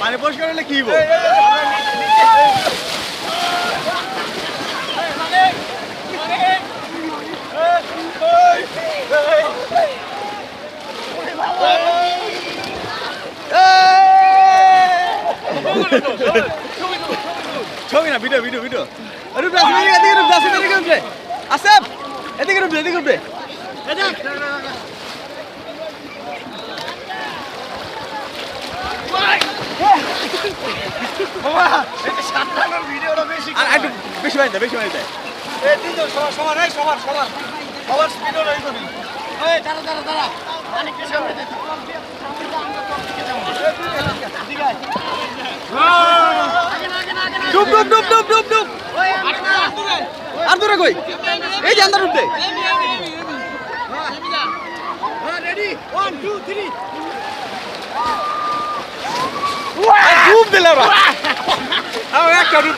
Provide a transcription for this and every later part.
পানি পরিষ্কার হলে কি হইব? ছবি না ভিডিও ভিডিও ভিডিও রূপে আসবে এদিকে রূপে আসবে এদিকে রূপে আসেফ এদিকে রূপে এদিকে রূপে বেশি বাড়ি দেয় বেশি বাড়ি দেয় ডুব ডুব ডুব ডুব ডুব ডুব। আর দূরে কই? এই যে উঠবে। ডুব দিলে ওরা। আমার একটা ডুব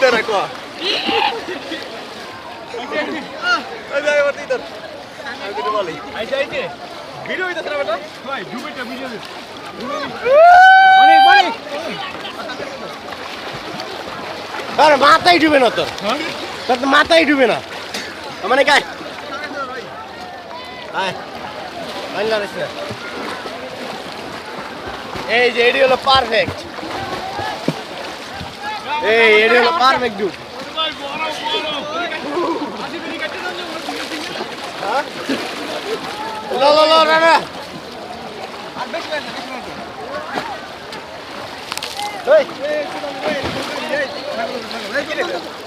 দিতে আমি কিছু বলি। ভিডিও আরে মাথায় ডুবে না তোর তোর তো মাথায় ডুবে না। মানে না। এই যে এটি হলো পারফেক্ট এই এটি হলো পারফেক্ট ডুব লো লো লো না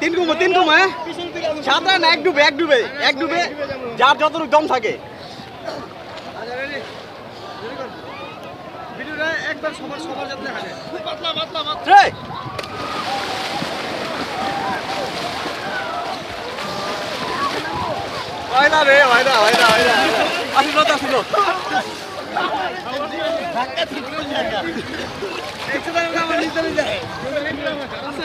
তিন কুমো তিন কুমো হ্যাঁ? না, এক ডুবে এক ডুবে এক ডুবে, যার যতটুকু দম থাকে। রে হয় না রে হয় না হয় না হয় না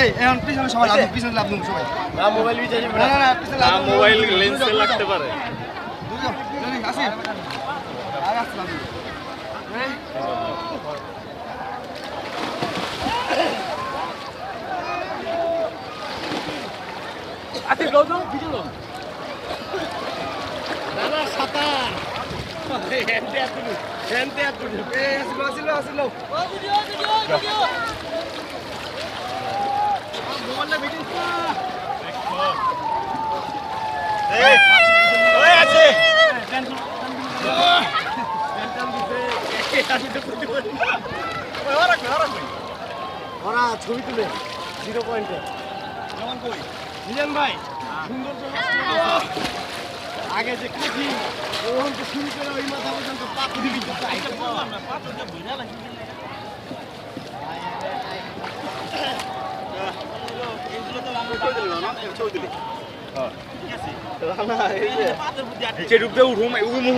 এই এখন পিছনে সবাই লাভ পিছনে লাভ সবাই। না মোবাইল বিচার না। না না পিছনে লাভ মোবাইল লেন্সে লাগতে পারে। দুজন আসি। আর আসতে লাভ আসিল গাও তো ভিডিও এই আসিল আসিল আসিল ওই আছে ওরা ছবি তুলে জিরো পয়েন্টে। যেমন কই মিজান ভাই সুন্দর আগে যে কঠিন ওখান তো শুরু করে ওই মাথা পর্যন্ত পাখি দিবি নিচে ডুব দিয়ে উঠুম উঠুম